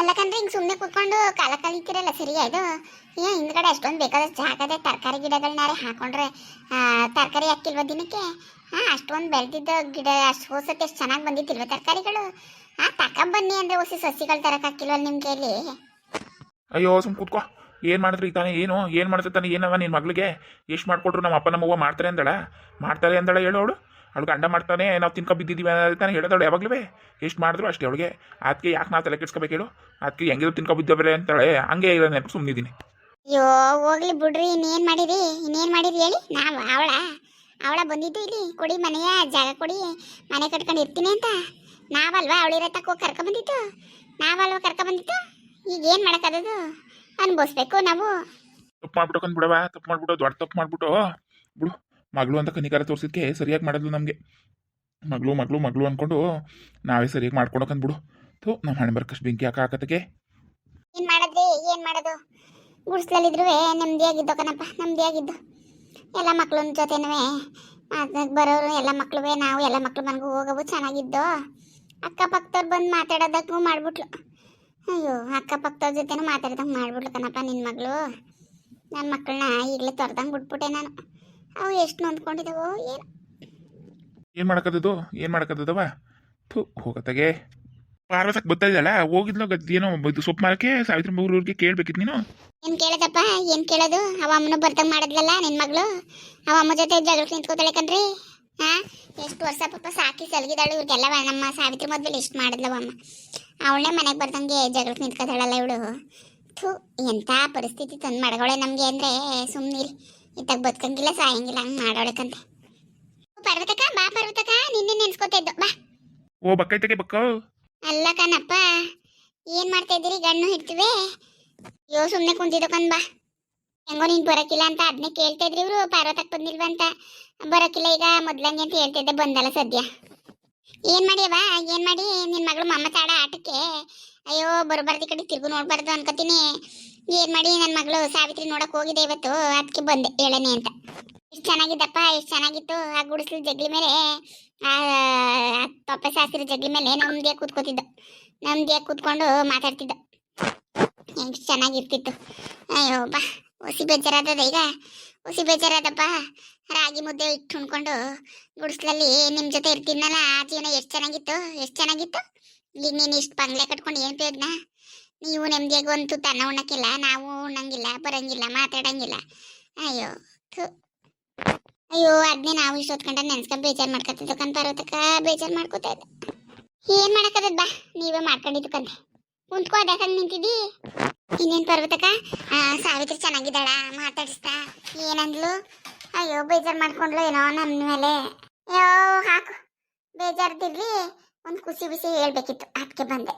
ಅಲ್ಲಕಂದ್ರೆ ಹಿಂಗೆ ಸುಮ್ಮನೆ ಕೂತ್ಕೊಂಡು ಕಾಲ ಕಳೀತಿರಲ್ಲ ಸರಿ ಇದು ಏ, ಹಿಂದ್ಗಡೆ ಅಷ್ಟೊಂದು ಬೇಕಾದಷ್ಟು ಜಾಗದೆ ತರಕಾರಿ ಗಿಡಗಳನ್ನಾರೆ ಹಾಕೊಂಡ್ರೆ. ತರಕಾರಿ ಹಾಕಿಲ್ವ ದಿನಕ್ಕೆ? ಹಾಂ ಅಷ್ಟೊಂದು ಬೆಳೆದಿದ್ದ ಗಿಡ, ಅಷ್ಟು ಹೋಸತ್ತೆ ಅಷ್ಟು ಚೆನ್ನಾಗಿ ಬಂದಿತ್ತಿಲ್ವ ತರಕಾರಿಗಳು? ಹಾಂ ತಕೊಂಬನ್ನಿ ಅಂದರೆ ಹೊಸ ಸಸಿಗಳು ತರಕ್ಕೆ ನಿಮ್ಗೆ ಕೈಲಿ? ಅಯ್ಯೋ ಸುಮ್ ಕೂತ್ಕೋ. ಏನು ಮಾಡಿದ್ರಿ ತಾನೇ? ಏನು? ಏನು ಮಾಡ್ತಾರೆ ತಾನೆ ಏನವ ನಿನ್ನ ಮಗಳಿಗೆ? ಎಷ್ಟು ಮಾಡ್ಕೊಟ್ರು ನಮ್ಮ ಅಪ್ಪ ನಮ್ಮವ್ವ ಮಾಡ್ತಾರೆ ಅಂದಳ? ಮಾಡ್ತಾರೆ ಅಂದಳ ಹೇಳು ಅವಳು. ಅವಳು ಗಂಡ ಮಾಡ್ತಾನೆ, ನಾವು ತಿನ್ಕೊ ಬಿದ್ದಿದ್ದೀವಿ ತಾನೆ ಹೇಳಿದಳು ಯಾವಾಗಲೂ. ಎಷ್ಟು ಮಾಡಿದ್ರು ಅಷ್ಟೇ ಅವಳಿಗೆ. ಅದಕ್ಕೆ ಯಾಕೆ ನಾವು ತಲೆ ಕೆಡ್ಸ್ಕೋಬೇಕು ಹೇಳು? ಅದಕ್ಕೆ ಹೆಂಗಿದ್ರು ತಿನ್ಕೊ ಬಿದ್ದವ್ರೆ ಅಂತಾಳೆ. ಹಂಗೆ ಇರೋ ನೆನಪು ಸುಮ್ಮನಿದ್ದೀನಿ ಅಯ್ಯೋ, ಹೋಗ್ಲಿ ಬಿಡ್ರಿ, ಇನ್ನೇನು ಮಾಡಿರಿ? ಇನ್ನೇನು ಮಾಡಿರಿ ಹೇಳಿ? ನಾವು, ಅವಳ ಅವಳ ಬಂದಿದ್ದು ಇಲ್ಲಿ. ಕೊಡಿ ಮನೆಯ, ಜಾಗ ಕೊಡಿ. ಮನೆ ಕಟ್ಕೊಂಡು ಇರ್ತೀನಿ ಅಂತ. ನಾವಲ್ವಾ ಅವಳಿರೋ ತಕ್ಕ ಕರ್ಕೊಂಬಂದಿತ್ತು ನಾವಲ್ವಾ ಕರ್ಕೊಂಬಂದಿತ್ತು ಈಗ ಏನು ಮಾಡೋಕ್ಕದದು ಅನ್ಭವಿಸ್ಬೇಕು ನಾವು. ತಪ್ಪು ಮಾಡ್ಬಿಟ್ಟು ಕಂದ್ಬಿಡವ ತಪ್ಪು ಮಾಡ್ಬಿಟ್ಟು ದೊಡ್ಡ ತಪ್ಪು ಮಾಡ್ಬಿಟ್ಟು. ಬಿಡು ಮಗಳು ಅಂತ ಕನಿಕಾರ ತೋರ್ಸಿದ್ಕೆ ಸರಿಯಾಗಿ ಮಾಡಿದ್ಲು ನಮಗೆ. ಮಗಳು ಮಗಳು ಮಗಳು ಅಂದ್ಕೊಂಡು ನಾವೇ ಸರಿಯಾಗಿ ಮಾಡ್ಕೊಂಡೋಕಂದ್ಬಿಡು ತೋ ನಮ್ಮ ಹಣೆ ಬರ್ಕಷ್ಟು ಬೆಂಕಿ ಹಾಕ ಹಾಕತ್ತಕ್ಕೆ. ಏನು ಮಾಡಿದ್ರಿ? ಏನು ಮಾಡೋದು? ಗುಡ್ಸ್ಲಲ್ಲಿದ್ರು ನೆಮ್ಮದಿಯಾಗಿದ್ದು ಕಣಪ್ಪ ನೆಮ್ಮದಿಯಾಗಿದ್ದು ಎಲ್ಲ ಮಕ್ಳ ಜೊತೆನೂ ಬರೋರು ಎಲ್ಲ ಮಕ್ಳುವೆ ನಾವು ಎಲ್ಲ ಮಕ್ಳು ಮನೆಗೂ ಹೋಗವು ಚೆನ್ನಾಗಿದ್ದು. ಅಕ್ಕಪಕ್ಕದವ್ರು ಬಂದು ಮಾತಾಡೋದಕ್ಕೂ ಮಾಡ್ಬಿಟ್ಲು. ಅಯ್ಯೋ ಅಕ್ಕಪಕ್ಕದವ್ರ ಜೊತೆನೂ ಮಾತಾಡ್ದಂಗೆ ಮಾಡ್ಬಿಟ್ಲು ಕಣಪ್ಪ ನಿನ್ನ ಮಗಳು. ನನ್ನ ಮಕ್ಕಳನ್ನ ಈಗಲೇ ತೊರೆದಂಗೆ ಬಿಟ್ಬಿಟ್ಟೆ ನಾನು. ಅವು ಎಷ್ಟು ನೊಂದ್ಕೊಂಡಿದ್ದಾವೋ ಏನು. ಏನು ಮಾಡಕ್ಕದದು ಏನು ಮಾಡಕ್ಕದವ ಥೂ ಹೋಗತ್ತಗೆ. ಪಾರ್ವತಕ್ಕೆ ಬರ್ತಾ ಇದ್ದಲ್ಲ ಹೋಗಿದ್ಲು ಗದ್ ಏನೋ ಇದು ಸೊಪ್ಪು ಮಾರಕ್ಕೆ ಸಾವಿತ್ರಿ ಊರವ್ರಿಗೆ ಕೇಳ್ಬೇಕಿತ್ತು ನೀನು. ಏನು ಕೇಳೋದಪ್ಪ? ಏನು ಕೇಳೋದು? ಅವ ಅಮ್ಮನ ಬರ್ದಂಗೆ ಮಾಡಿದ್ಲಲ್ಲ ನಿನ್ನ ಮಗಳು? ಅವ ಅಮ್ಮ ಜೊತೆ ಜಗಳಕ್ಕೆ ನಿಂತ್ಕೋತಾಳೆ ಕಣ್ರಿ. ಹಾಂ ಎಷ್ಟು ವರ್ಷ ಪಾಪ ಸಾಕಿ ಸಲಗಿದಾಳು ಇವ್ರಿಗೆಲ್ಲ ನಮ್ಮ ಸಾವಿತ್ರಿ ಮೊದಲು ಎಷ್ಟು ಮಾಡಿದ್ಲವ ಅಮ್ಮ. ಅವಳನ್ನೇ ಮನೆಗೆ ಬರ್ದಂಗೆ ಜಗಳಕ್ಕೆ ನಿಂತ್ಕೋತಾಳಲ್ಲ ಇವಳು. ಥೂ ಎಂಥ ಪರಿಸ್ಥಿತಿ ತಂದು ಮಾಡಗವಳೆ ನಮಗೆ ಅಂದರೆ ಸುಮ್ಮನಿರಿ ಇತ್ತಾಗ ಬದುಕಂಗಿಲ್ಲ ಸಾಯಂಗಿಲ್ಲ ಹಂಗೆ ಮಾಡೋಳಕ್ಕಂತೆ ಪರ್ವತಕ ಬಾ ಪರ್ವತಕ ನಿನ್ನೆ ನೆನ್ಸ್ಕೊತಾ ಇದ್ದು. ಬಾ. ಓ ಬಕ್ಕೈತಗೆ ಬಕ್ಕ. ಅಲ್ಲ ಕಣಪ್ಪ ಏನು ಮಾಡ್ತಾ ಇದ್ದೀರಿ? ಗಣ್ಣು ಹಿಡ್ತೀವಿ. ಅಯ್ಯೋ ಸುಮ್ಮನೆ ಕುಂತಿದ್ದು ಬಾ. ಹೆಂಗೋ ನೀನು ಬರೋಕ್ಕಿಲ್ಲ ಅಂತ ಅದನ್ನೇ ಕೇಳ್ತಾ ಇದ್ರಿ ಇವರು. ಪಾರ್ವತಕ್ಕೆ ಬಂದಿಲ್ವ ಅಂತ ಬರೋಕ್ಕಿಲ್ಲ ಈಗ ಮೊದ್ಲಂಗೆ ಅಂತ ಹೇಳ್ತಿದ್ದೆ ಬಂದಲ್ಲ ಸದ್ಯ. ಏನು ಮಾಡಿಯವ ಏನ್ ಮಾಡಿ? ನಿನ್ ಮಗಳು ಮಮ್ಮ ಚಾಡ ಆಟಕ್ಕೆ. ಅಯ್ಯೋ, ಬರಬಾರ್ದು ಕಡೆ, ತಿರುಗು ನೋಡ್ಬಾರ್ದು ಅನ್ಕೋತೀನಿ. ಏನ್ ಮಾಡಿ ನನ್ನ ಮಗಳು ಸಾವಿತ್ರಿ ನೋಡಕ್ ಹೋಗಿದೆ ಇವತ್ತು. ಅದಕ್ಕೆ ಬಂದೆ, ಹೇಳನೆ ಅಂತ. ಎಷ್ಟು ಚೆನ್ನಾಗಿದ್ದಪ್ಪ ಎಷ್ಟು ಚೆನ್ನಾಗಿತ್ತು. ಆ ಗುಡಿಸ್ಲು ಜಗ್ಲಿ ಮೇಲೆ, ಆ ಪಪ್ಪ ಶಾಸ್ತ್ರಿ ಜಗ್ಲಿ ಮೇಲೆ ನಮ್ದೇ ಕೂತ್ಕೋತಿದ್ದ. ನಮ್ದೇ ಕೂತ್ಕೊಂಡು ಮಾತಾಡ್ತಿದ್ದ. ಎಷ್ಟು ಚೆನ್ನಾಗಿರ್ತಿತ್ತು. ಅಯ್ಯೋ, ಬಾ. ಹುಸಿ ಬೇಜಾರಾದದ ಈಗ? ಹುಸಿ ಬೇಜಾರಾದಪ್ಪ. ರಾಗಿ ಮುದ್ದೆ ಇಟ್ಟು ಉಣ್ಕೊಂಡು ಗುಡಿಸ್ಲಲ್ಲಿ ನಿಮ್ಮ ಜೊತೆ ಇರ್ತೀನಲ್ಲ, ಆ ಜೀವನ ಎಷ್ಟು ಚೆನ್ನಾಗಿತ್ತು? ಎಷ್ಟು ಚೆನ್ನಾಗಿತ್ತು? ಈಗ ನೀನು ಇಷ್ಟು ಬಂಗ್ಲೆ ಕಟ್ಕೊಂಡು ಏನು ಪ್ರಯೋಜನ? ನೀವು ನೆಮ್ಮದಿಯಾಗಿ ಒಂದು ತನ್ನ ಉಣ್ಣಕ್ಕಿಲ್ಲ, ನಾವು ಉಣ್ಣಂಗಿಲ್ಲ, ಬರಂಗಿಲ್ಲ, ಮಾತಾಡಂಗಿಲ್ಲ. ಅಯ್ಯೋ, ಥು. ಅಯ್ಯೋ ಅದನ್ನೇ ನಾವು ಇಷ್ಟೊತ್ಕೊಂಡ ನೆನ್ಸ್ಕೊಂಡು ಬೇಜಾರು ಮಾಡ್ಕೊತಿದ್ದು ಕಂತ ಪರ್ವತಕ್ಕ ಬೇಜಾರು ಮಾಡ್ಕೋತಾ ಇದ್ದೆ. ಏನ್ ಮಾಡಕ್ಕದ ಬಾ, ನೀವೇ ಮಾಡ್ಕೊಂಡಿದ್ದು ಕಂತೆ ಕುಂತ್ಕೋ ಅದಕ್ಕೆ ನಿಂತಿದ್ದಿ? ಇನ್ನೇನ್ ಪರ್ವತಕ ಆ, ಸಾವಿತ್ರಿ ಚೆನ್ನಾಗಿದ್ದಾಳ? ಮಾತಾಡಿಸ್ತಾ? ಏನಂದ್ಲು? ಅಯ್ಯೋ ಬೇಜಾರ್ ಮಾಡ್ಕೊಂಡ್ಲು ಏನೋ ನನ್ನ ಮೇಲೆ. ಅಯ್ಯೋ ಹಾಕು. ಬೇಜಾರ್ದಿರ್ಲಿ. ಒಂದು ಖುಷಿ ಬಿಸಿ ಹೇಳ್ಬೇಕಿತ್ತು. ಅದಕ್ಕೆ ಬಂದೆ.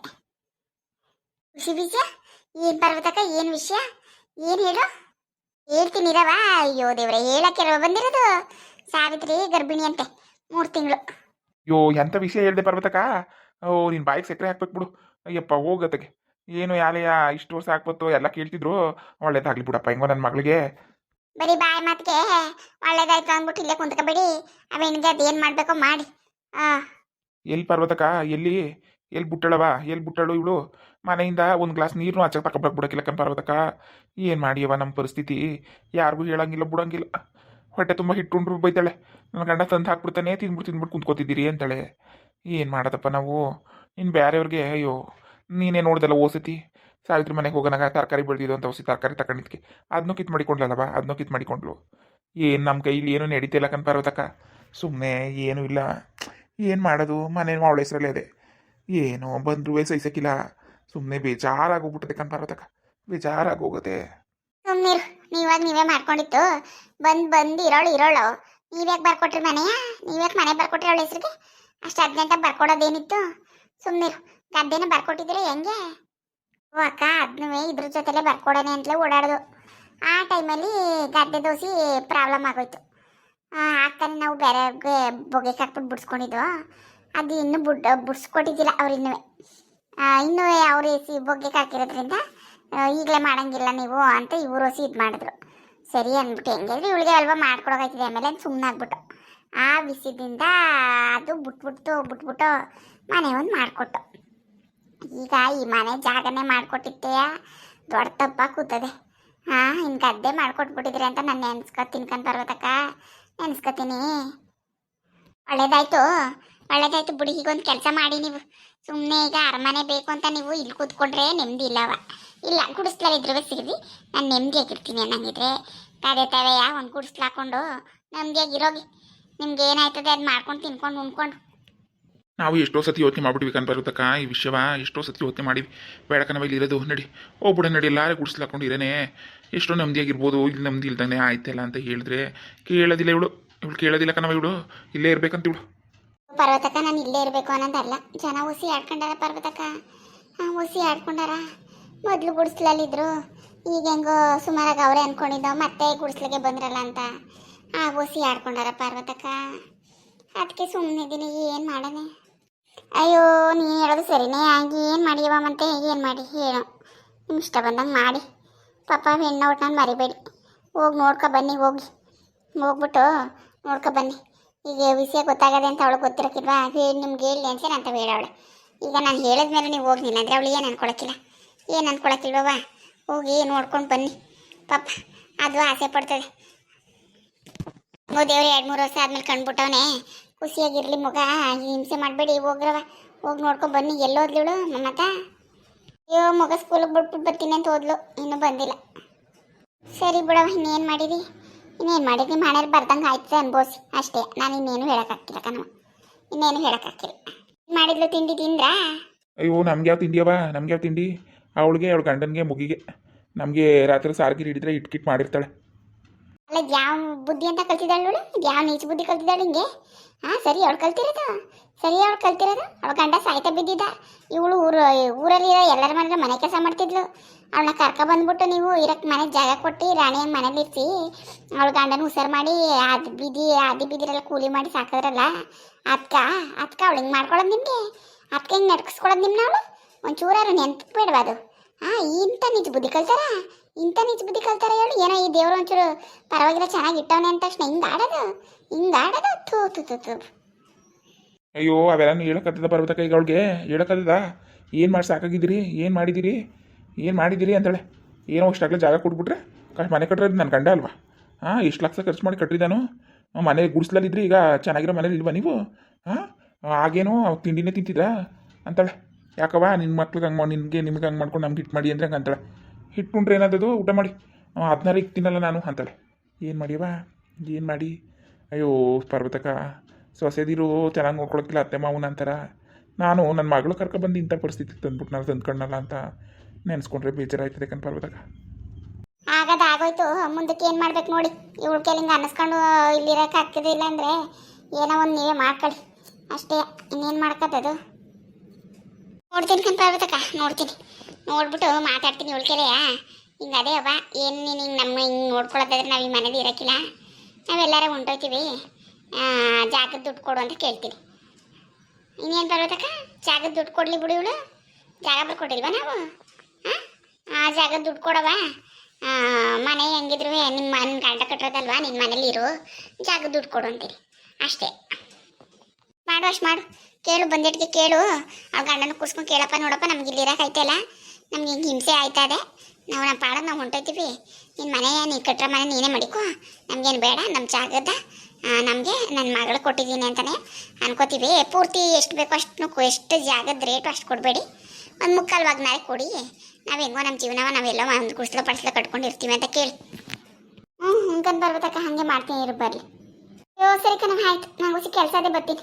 ಖುಷಿ ವಿಷಯ ಏನ್ ಪರ್ವತಕ ಏನ್ ವಿಷಯ? ಏನ್ ಹೇಳು? ಹೇಳ್ತೀನಿ ರವ ಅಯ್ಯೋ ದೇವ್ರೆ ಹೇಳಕ್ಕೆ ಬಂದಿರೋದು? ಸಾವಿತ್ರಿ ಗರ್ಭಿಣಿ ಅಂತೆ. ಮೂರು ತಿಂಗಳು. ಯೋ ಎಂಥ ವಿಷಯ ಹೇಳ್ದೆ ಪರ್ವತಕ ಓ ನಿನ್ ಬಾಯಿಗೆ ಸಕ್ಕರೆ ಹಾಕ್ಬೇಕು ಬಿಡು. ಅಯ್ಯಪ್ಪ ಹೋಗತ್ತಗೆ ಏನು ಯಾಲೆಯ ಇಷ್ಟು ವರ್ಷ ಹಾಕ್ಬತ್ತು ಎಲ್ಲ ಕೇಳ್ತಿದ್ರು. ಒಳ್ಳೇದಾಗ್ಲಿ ಬಿಡಪ್ಪ ಹೆಂಗೋ ನನ್ನ ಮಗಳಿಗೆ. ಬರೀ ಬಾಯ್ ಮಾತಿಗೆ. ಒಳ್ಳೇದಾಯ್ತು ಅಂದ್ಬಿಟ್ಟು ಇಲ್ಲೇ ಕುಂತ್ಕೊಬೇಡಿ. ಅವೇನಿಗೆ ಅದೇನು ಮಾಡಬೇಕೋ ಮಾಡಿ. ಎಲ್ಲಿ ಪರ್ವತಕ ಎಲ್ಲಿ? ಎಲ್ಲಿ ಬುಟ್ಟಳವ? ಎಲ್ಲಿ ಬುಟ್ಟಳು ಇವಳು? ಮನೆಯಿಂದ ಒಂದು ಗ್ಲಾಸ್ ನೀರು ಆಚೆ ಪಕ್ಕ ಬಿಡಕ್ಕಿಲ್ಲ ಕಣ್ ಪರ್ವತಕ ಏನು ಮಾಡಿಯವ ನಮ್ಮ ಪರಿಸ್ಥಿತಿ? ಯಾರಿಗೂ ಹೇಳಂಗಿಲ್ಲ ಬಿಡಂಗಿಲ್ಲ. ಹೊಟ್ಟೆ ತುಂಬ ಹಿಟ್ಟುಂಡ್ರು ಬೈತಾಳೆ. ನನ್ನ ಗಂಡ ತಂದು ಹಾಕ್ಬಿಡ್ತಾನೆ ತಿಂದ್ಬಿಟ್ಟು ತಿಂದ್ಬಿಟ್ಟು ಕುಂತ್ಕೋತಿದ್ದೀರಿ ಅಂತಾಳೆ. ಏನು ಮಾಡೋದಪ್ಪ ನಾವು? ಇನ್ನು ಬೇರೆಯವ್ರಿಗೆ ಅಯ್ಯೋ. ನೀನೇ ನೋಡ್ದಲ್ಲ ಓಸತಿ? ಸಾವಿತ್ರಿ ಮನೆಗೆ ಹೋಗೋಣ ತರಕಾರಿ ಬೆಳೆದಿದ್ದು ಅಂತ ಹೊಸಿ ತರಕಾರಿ ತಗೊಂಡಿದ್ಕೆ ಅದನ್ನೂ ಕಿತ್ ಮಾಡಿಕೊಂಡ್ಲಲ್ಲವ? ಅದನ್ನೂ ಕಿತ್ ಮಾಡಿಕೊಂಡ್ಲು. ಏನು ನಮ್ಮ ಕೈಲಿ ಏನೂ ನಡೀತಿಲ್ಲ ಕಣ್ ಪರ್ವತಕ್ಕ. ಸುಮ್ಮನೆ ಏನೂ ಇಲ್ಲ. ಏನು ಮಾಡೋದು? ಮನೆ ಅವಳ ಹೆಸರಲ್ಲೇ ಇದೆ ಏನೋ ಬಂದರೂ ಸಹಿಸಕ್ಕಿಲ್ಲ ಸುಮ್ಮನೆ ಬೇಜಾರಾಗೋಗ್ಬಿಟ್ಟದೆ ಕಣ್ ಪರ್ವತಕ್ಕ. ಬೇಜಾರಾಗೋಗುತ್ತೆ. ನೀವಾಗ ನೀವೇ ಮಾಡ್ಕೊಂಡಿತ್ತು ಬಂದು ಬಂದು ಇರೋಳು ಇರೋಳು. ನೀವ್ಯಾಕೆ ಬರ್ಕೊಟ್ರಿ ಮನೆಯ? ನೀವ್ಯಾಕೆ ಮನೆ ಬರ್ಕೊಟ್ರಿ ಅವಳ ಹೆಸರಿಗೆ? ಅಷ್ಟು ಅರ್ಜೆಂಟಾಗಿ ಬರ್ಕೊಡೋದೇನಿತ್ತು? ಸುಮ್ಮನಿರು ಗದ್ದೆನ ಬರ್ಕೊಟ್ಟಿದ್ರೆ ಹೆಂಗೆ? ಓ ಅಕ್ಕ ಅದನ್ನೂ ಇದ್ರ ಜೊತೆಲೆ ಬರ್ಕೊಡೋಣ ಅಂತಲೇ ಓಡಾಡೋದು. ಆ ಟೈಮಲ್ಲಿ ಗದ್ದೆ ದೋಸಿ ಪ್ರಾಬ್ಲಮ್ ಆಗೋಯ್ತು. ಆಗ್ತಾನೆ ನಾವು ಬೇರೆ ಬೊಗೆ ಹಾಕ್ಬಿಟ್ಟು ಬಿಡಿಸ್ಕೊಂಡಿದ್ದು ಅದು ಇನ್ನೂ ಬುಡ್, ಬಿಡಿಸ್ಕೊಟ್ಟಿದ್ದಿಲ್ಲ ಅವ್ರು ಇನ್ನೂ ಇನ್ನೂ ಅವ್ರು ಎಸಿ ಬೊಗ್ಗೆ ಹಾಕಿರೋದ್ರಿಂದ ಈಗಲೇ ಮಾಡೋಂಗಿಲ್ಲ ನೀವು ಅಂತ ಇವರು ಹೊಸಿ ಇದು ಮಾಡಿದ್ರು. ಸರಿ ಅಂದ್ಬಿಟ್ಟು ಹೆಂಗಿದ್ರೆ ಇವಳಿಗೆ ಅಲ್ವಾ ಮಾಡ್ಕೊಡೋಕಾಯ್ತಿದೆ ಆಮೇಲೆ ಸುಮ್ಮನೆ ಆಗ್ಬಿಟ್ಟು ಆ ಬಿಸಿದಿಂದ ಅದು ಬಿಟ್ಬಿಟ್ಟು ಬಿಟ್ಬಿಟ್ಟು ಮನೆ ಒಂದು ಮಾಡಿಕೊಟ್ಟು. ಈಗ ಈ ಮನೆ ಜಾಗನೇ ಮಾಡಿಕೊಟ್ಟಿದ್ದೆಯಾ ದೊಡ್ಡ ತಪ್ಪ ಕೂತದೆ. ಹಾಂ ಹಿಂಗೆ ಗದ್ದೆ ಮಾಡ್ಕೊಟ್ಬಿಟ್ಟಿದ್ರಿ ಅಂತ ನಾನು ನೆನ್ಸ್ಕೊತೀನಿ ತಿನ್ಕೊಂಡು ಬರ್ಬೇಕಕ್ಕ ನೆನ್ಸ್ಕೊತೀನಿ. ಒಳ್ಳೇದಾಯ್ತು. ಒಳ್ಳೇದಾಯ್ತು ಬಿಡಿ ಈಗೊಂದು ಕೆಲಸ ಮಾಡಿ ನೀವು. ಸುಮ್ಮನೆ ಈಗ ಅರಮನೆ ಬೇಕು ಅಂತ ನೀವು ಇಲ್ಲಿ ಕೂತ್ಕೊಂಡ್ರೆ ನೆಮ್ಮದಿ ಇಲ್ಲವ ಇಲ್ಲ ಗುಡಿಸ್ಲಲ್ಲಿ ಇದ್ರೂ ಸಿಗದಿ ನಾನು ನೆಮ್ಮದಿಯಾಗಿರ್ತೀನಿ ಅನ್ನಂಗಿದ್ರೆ. ತಾವೇ ತವೆಯ ಒಂದು ಗುಡಿಸ್ಲಾಕೊಂಡು ನೆಮ್ಮದಿಯಾಗಿರೋಗಿ ನಿಮ್ಗೆ ಏನಾಯ್ತದೆ ಅದು ಮಾಡ್ಕೊಂಡು ತಿನ್ಕೊಂಡು ಉಣ್ಕೊಂಡು. ನಾವು ಎಷ್ಟೋ ಸತಿ ಯೋಚನೆ ಮಾಡ್ಬಿಟ್ವಿ ಬರುತ್ತಕ್ಕ ಈ ವಿಷಯವ ಎಷ್ಟೋ ಸತಿ ಯೋಚನೆ ಮಾಡಿವಿ ಬೇಡಕನವ ಇಲ್ಲಿ ಇರೋದು, ನಡಿ. ಹೋಗ್ಬಿಡ ನಡಿ ಎಲ್ಲಾರು ಗುಡಿಸ್ಲಾಕೊಂಡು ಇರೇನೆ. ಎಷ್ಟೋ ನೆಮ್ಮದಿಯಾಗಿರ್ಬೋದು, ಇಲ್ಲಿ ನೆಮ್ಮದಿ ಇಲ್ದಂಗೆ ಆಯ್ತಲ್ಲ ಅಂತ ಹೇಳಿದ್ರೆ. ಕೇಳೋದಿಲ್ಲ ಇವಳು. ಇವಳು ಕೇಳೋದಿಲ್ಲ ಕಣವ ಇವಳು. ಇಲ್ಲೇ ಇರ್ಬೇಕಂತ ಇವಳು. ಪರ್ವತಕ್ಕ, ನಾನು ಇಲ್ಲೇ ಇರಬೇಕು ಅನ್ನೋದಲ್ಲ. ಜನ ಹುಸಿ ಆಡ್ಕೊಂಡಾರ ಪರ್ವತಕ್ಕ. ಹುಸಿ ಆಡ್ಕೊಂಡಾರ. ಮೊದಲು ಗುಡಿಸ್ಲಲ್ಲಿದ್ರು. ಈಗ ಹೆಂಗೋ ಸುಮಾರಾಗಿ ಅವರೇ ಅನ್ಕೊಂಡಿದ್ದೋ, ಮತ್ತೆ ಗುಡಿಸ್ಲಿಗೆ ಬಂದ್ರಲ್ಲ ಅಂತ. ಆ ಹುಸಿ ಆಡ್ಕೊಂಡಾರ ಪರ್ವತಕ್ಕ. ಅದಕ್ಕೆ ಸುಮ್ಮನೆ ಇದ್ದೀನಿ ಏನು ಮಾಡೋಣ? ಅಯ್ಯೋ ನೀನು ಹೇಳೋದು ಸರಿನೇ. ಆಗಿ ಏನು ಮಾಡಿಯವ ಮತ್ತೆ? ಏನು ಮಾಡಿ? ಹೇಳು. ನಿಮ್ಮ ಇಷ್ಟ ಬಂದಂಗೆ ಮಾಡಿ. ಪಾಪ, ಹೆಣ್ಣು ನಾನು ಮರಿಬೇಡಿ. ಹೋಗಿ ನೋಡ್ಕೊ ಬನ್ನಿ, ಹೋಗಿ. ಹೋಗ್ಬಿಟ್ಟು ನೋಡ್ಕೊ ಬನ್ನಿ. ಈಗ ವಿಷಯ ಗೊತ್ತಾಗದೆ ಅಂತ ಅವಳು ಗೊತ್ತಿರಕ್ಕಿಲ್ವಾ ಹೇಳಿ ನಿಮ್ಗೆ ಹೇಳಿ ಅಂತ ಅಂತ ಹೇಳವಳೆ ಈಗ ನಾನು ಹೇಳಿದ್ಮೇಲೆ ನೀವು ಹೋಗ್ಲಿಲ್ಲ ಅಂದರೆ ಅವಳು ಏನು ಅನ್ಕೊಳಕ್ಕಿಲ್ಲ ಏನು ಅನ್ಕೊಳಕ್ಕಿಲ್ವವ ಹೋಗಿ ನೋಡ್ಕೊಂಡು ಬನ್ನಿ. ಪಾಪ, ಅದು ಆಸೆ ಪಡ್ತದೆ. ದೇವ್ರು ಎರಡು ಮೂರು ವರ್ಷ ಆದಮೇಲೆ ಕಂಡ್ಬಿಟ್ಟವನೆ. ಖುಷಿಯಾಗಿರ್ಲಿ ಮಗ, ಹಿಂಸೆ ಮಾಡಬೇಡಿ ಹೋಗ್ರವ ಹೋಗಿ ನೋಡ್ಕೊಂಡು ಬನ್ನಿ ಎಲ್ಲೋದ್ಲಿಳು ಮಮತ? ಅಯ್ಯೋ, ಮಗ ಸ್ಕೂಲಿಗೆ ಬಿಟ್ಬಿಟ್ಟು ಬರ್ತೀನಿ ಅಂತ ಹೋದ್ಲು, ಇನ್ನೂ ಬಂದಿಲ್ಲ. ಸರಿ ಬಿಡವ ಇನ್ನೇನು ಮಾಡಿದಿ? ಇನ್ನೇನು ನಿಮ್ಮ ಮನೇಲಿ ಬರ್ದಂಗೆ ಆಯ್ತು ಅನ್ಬೋಸಿ. ಅಷ್ಟೇ, ನಾನು ಇನ್ನೇನು ಹೇಳೋಕ್ಕಾಗ್ತಿಲ್ಲ ಕಣವ ಇನ್ನೇನು ಹೇಳೋಕ್ಕಾಗ್ತಿಲ್ಲ. ಮಾಡಿದ್ಲು ತಿಂಡಿ, ತಿಂದ್ರಾ? ಅಯ್ಯೋ, ನಮ್ಗೆ ಯಾವ ತಿಂಡಿಯವ ನಮ್ಗೆ ಯಾವ ತಿಂಡಿ? ಅವಳಿಗೆ, ಅವಳ ಗಂಡನಿಗೆ, ಮುಗಿಗೆ. ನಮಗೆ ರಾತ್ರಿ ಸಾರ್ಗಿರಿ ಹಿಡಿದ್ರೆ ಇಟ್ಕಿಟ್ ಮಾಡಿರ್ತಾಳೆ. ಅಲ್ಲ ಯಾವ ಬುದ್ಧಿ ಅಂತ ಕಲ್ತಿದ್ದಾಳು ನೋಡು. ಯಾವ ನೀಚ ಬುದ್ಧಿ ಕಲ್ತಿದ್ದಾಳು ಹಿಂಗೆ. ಹಾಂ, ಸರಿ, ಅವಳು ಕಲ್ತಿರೋದು. ಸರಿ, ಅವಳು ಕಲ್ತಿರೋದು. ಅವಳ ಗಂಡ ಸಾಯ್ತಾ ಬಿದ್ದಿದ್ದ. ಇವಳು ಊರು ಊರಲ್ಲಿರೋ ಎಲ್ಲರ ಮನೇಲಿ ಮನೆ ಕೆಲಸ ಮಾಡ್ತಿದ್ಲು. ಅವಳನ್ನ ಕರ್ಕ ಬಂದ್ಬಿಟ್ಟು ನೀವು ಇರಕ್ಕೆ ಮನೆ ಜಾಗ ಕೊಟ್ಟು ರಾಣಿಯ ಮನೇಲಿ ಇರಿಸಿ. ಅವಳ ಗಂಡನ ಹುಷಾರು ಮಾಡಿ ಅದು ಬಿದಿ ಅದು ಬೀದಿರೆಲ್ಲ ಕೂಲಿ ಮಾಡಿ ಸಾಕಿದ್ರಲ್ಲ. ಅದ್ಕ ಅದ್ಕ ಅವಳು ಹಿಂಗೆ ಮಾಡ್ಕೊಳ್ಳೋದು ನಿಮಗೆ? ಅದ್ಕ ಹಿಂಗೆ ನಡ್ಕಿಸ್ಕೊಳ್ಳೋದು ನಿಮ್ಮನ್ನ ಅವಳು? ಒಂಚೂರಾರು ನೆನ್ಪು ಬೇಡವಾ ಅದು. ಹಾಂ, ಇಂಥ ನಿಜ ಬುದ್ಧಿ ಕಲ್ತಾರ? ಇಂಥ ನಿಜ ಬುದ್ಧಿ ಕಲ್ತಾರ ಹೇಳು. ಏನೋ ಈ ದೇವ್ರು ಒಂಚೂರು ಪರವಾಗಿಲ್ಲ, ಚೆನ್ನಾಗಿ ಇಟ್ಟವನೆ ಅಂದ ತಕ್ಷಣ ಹಿಂಗೆ ಆಡೋದು? ಆಡೋದು? ಥೂ ಥೂ ಥೂ ಅಯ್ಯೋ, ಅವೆಲ್ಲ ಹೇಳಕತ್ತದ ಪರ್ವತ ಈಗ ಅವಳಿಗೆ ಹೇಳಕತ್ತದ ಏನು ಮಾಡಿ ಸಾಕಾಗಿದ್ದೀರಿ? ಏನು ಮಾಡಿದಿರಿ ಏನು ಮಾಡಿದಿರಿ ಅಂತೇಳೆ ಏನೋ ಇಷ್ಟಾಗಲೇ ಜಾಗ ಕೊಟ್ಬಿಟ್ರೆ ಕಷ್ಟ ಮನೆ ಕಟ್ಟಿರೋದು ನನ್ನ ಗಂಡ ಅಲ್ವಾ? ಹಾಂ ಇಷ್ಟು ಲಕ್ಷ ಖರ್ಚು ಮಾಡಿ ಕಟ್ಟಿದ್ದಾನು. ಮನೆ ಗುಡಿಸ್ಲಲ್ಲಿದ್ರಿ, ಈಗ ಚೆನ್ನಾಗಿರೋ ಮನೇಲಿ ಇಲ್ವಾ ನೀವು? ಹಾಂ ಆಗೇನೋ ತಿಂಡಿನೇ ತಿಂತಿದ್ರಾ? ಅಂತಾಳೆ. ಯಾಕವ್ವ ನಿನ್ನ ಮಕ್ಳಿಗೆ ಹಂಗೆ ನಿಂಗೆ ನಿನಗೆ ನಿಮ್ಗೆ ಹಂಗೆ ಮಾಡ್ಕೊಂಡು ನಮ್ಗೆ ಹಿಟ್ಟು ಮಾಡಿ ಅಂದ್ರೆ ಹಂಗೆ ಅಂತಾಳೆ. ಹಿಟ್ಕೊಂಡ್ರೆ ಏನಾದದು ಊಟ ಮಾಡಿ. ಹದಿನಾರು ಈಗ ತಿನ್ನಲ್ಲ ನಾನು ಅಂತಾಳೆ ಏನು ಮಾಡಿಯವ ಏನು ಮಾಡಿ? ಅಯ್ಯೋ ಪರ್ವತಕ ಸೊಸೆದಿರು ಚೆನ್ನಾಗಿ ನೋಡ್ಕೊಳಕ್ಕಿಲ್ಲ ಅತ್ತೆ ಮಾವನ ಅಂತಾರ. ನಾನು ನನ್ನ ಮಗಳು ಕರ್ಕೊಬಂದು ಇಂಥ ಪರಿಸ್ಥಿತಿ ತಂದ್ಬಿಟ್ಟು ನಾನು ತಂದ್ಕೊಂಡಲ್ಲ ಅಂತ ನೆನೆಸ್ಕೊಂಡ್ರೆ ಬೇಜಾರಾಯ್ತದೆ ಕಣ್ ಪರ್ವತಕ ಆಗದ ಆಗೋಯ್ತು. ಮುಂದಕ್ಕೆ ಏನು ಮಾಡ್ಬೇಕು ನೋಡಿ. ಇವಳ ಕೇಳಿಂಗ ಅನ್ನಿಸ್ಕೊಂಡು ಇಲ್ಲಿರಕ್ಕೆ ಇಲ್ಲ ಅಂದರೆ ಏನೋ ಒಂದು ನೀವೇ ಮಾಡ್ಕೊಳ್ಳಿ. ಅಷ್ಟೇ. ಇನ್ನೇನು ಮಾಡ್ಕೊತದು ನೋಡ್ತೀನಿ ಕಣ್ ಪರ್ವತಕ ನೋಡ್ತೀನಿ. ನೋಡ್ಬಿಟ್ಟು ಮಾತಾಡ್ತೀನಿ ಉಳ್ಕೆಲೆಯಾ ಕೆಲೆಯ ಹಿಂಗೆ ಅದೇ ಅವ ಏನು ನೀನು ಹಿಂಗೆ ನಮ್ಮ ಹಿಂಗೆ ನೋಡ್ಕೊಳ್ಳೋದಾದ್ರೆ ನಾವು ಈ ಮನೇಲಿ ಇರೋಕ್ಕಿಲ್ಲ ನಾವೆಲ್ಲರೂ ಹೊಂಟೋಯ್ತೀವಿ. ಆ, ಜಾಗದ ದುಡ್ಡು ಕೊಡು ಅಂತ ಕೇಳ್ತೀನಿ ಇನ್ನೇನು ಬರೋದಕ್ಕ ಜಾಗದ ದುಡ್ಡು ಕೊಡಲಿ ಬಿಡು ಇವಳು. ಜಾಗ ಬರ್ಕೊಟ್ಟಿಲ್ವಾ ನಾವು? ಆ? ಜಾಗ ದುಡ್ಡು ಕೊಡವ ಮನೆ ಹೆಂಗಿದ್ರು ನಿಮ್ಮ ನಿನ್ನ ಗಂಡ ಕಟ್ಟೋದಲ್ವಾ ನಿನ್ನ ಮನೇಲಿ ಇರು. ಜಾಗ ದುಡ್ಡು ಕೊಡು ಅಂತೀರಿ. ಅಷ್ಟೇ. ಮಾಡು ಅಷ್ಟು ಮಾಡು. ಕೇಳು ಬಂದಿಟ್ಟಿಗೆ ಕೇಳು. ಆ ಗಂಡನ ಕೂಸ್ಕೊಂಡು ಕೇಳಪ್ಪ ನೋಡಪ್ಪ ನಮ್ಗೆ ಇಲ್ಲಿ ಇರೋಕೈತಲ್ಲ ನಮ್ಗೆ ಹಿಂಸೆ ಆಯ್ತದೆ ನಾವು ನಮ್ಮ ಪಾಡೋದು ನಾವು ಹೊಂಟೋಯ್ತೀವಿ. ನಿನ್ನ ಮನೆ, ನೀ ಕಟ್ಟಿರೋ ಮನೆ ನೀನೇ ಮಾಡಿಕೊ. ನಮಗೇನು ಬೇಡ ನಮ್ಮ ಜಾಗದ ನಮಗೆ ನನ್ನ ಮಗಳು ಕೊಟ್ಟಿದ್ದೀನಿ ಅಂತಲೇ ಅನ್ಕೋತೀವಿ. ಪೂರ್ತಿ ಎಷ್ಟು ಬೇಕೋ ಅಷ್ಟು ಎಷ್ಟು ಜಾಗದ ರೇಟು ಅಷ್ಟು ಕೊಡಬೇಡಿ. ಒಂದು ಮುಕ್ಕಾಲು ಭಾಗ ನಾಳೆ ಕೊಡಿ. ನಾವು ಹೆಂಗೋ ನಮ್ಮ ಜೀವನವ ನಾವೆಲ್ಲೋ ಒಂದು ಗುಡಿಸ್ಲ ಪಡಿಸ್ಲ ಕಟ್ಕೊಂಡಿರ್ತೀವಿ ಅಂತ ಕೇಳಿ. ಹ್ಞೂ ಹಿಂಗಂತ ಬರ್ಬೇಕಕ್ಕ, ಹಾಗೆ ಮಾಡ್ತೀನಿ, ಇರು ಬರಲಿ. ಅಯ್ಯೋ, ಸರಿ ಕಣ ಆಯ್ತು. ನಾವು ಕೆಲಸ ಅದೇ ಬರ್ತೀನಿ.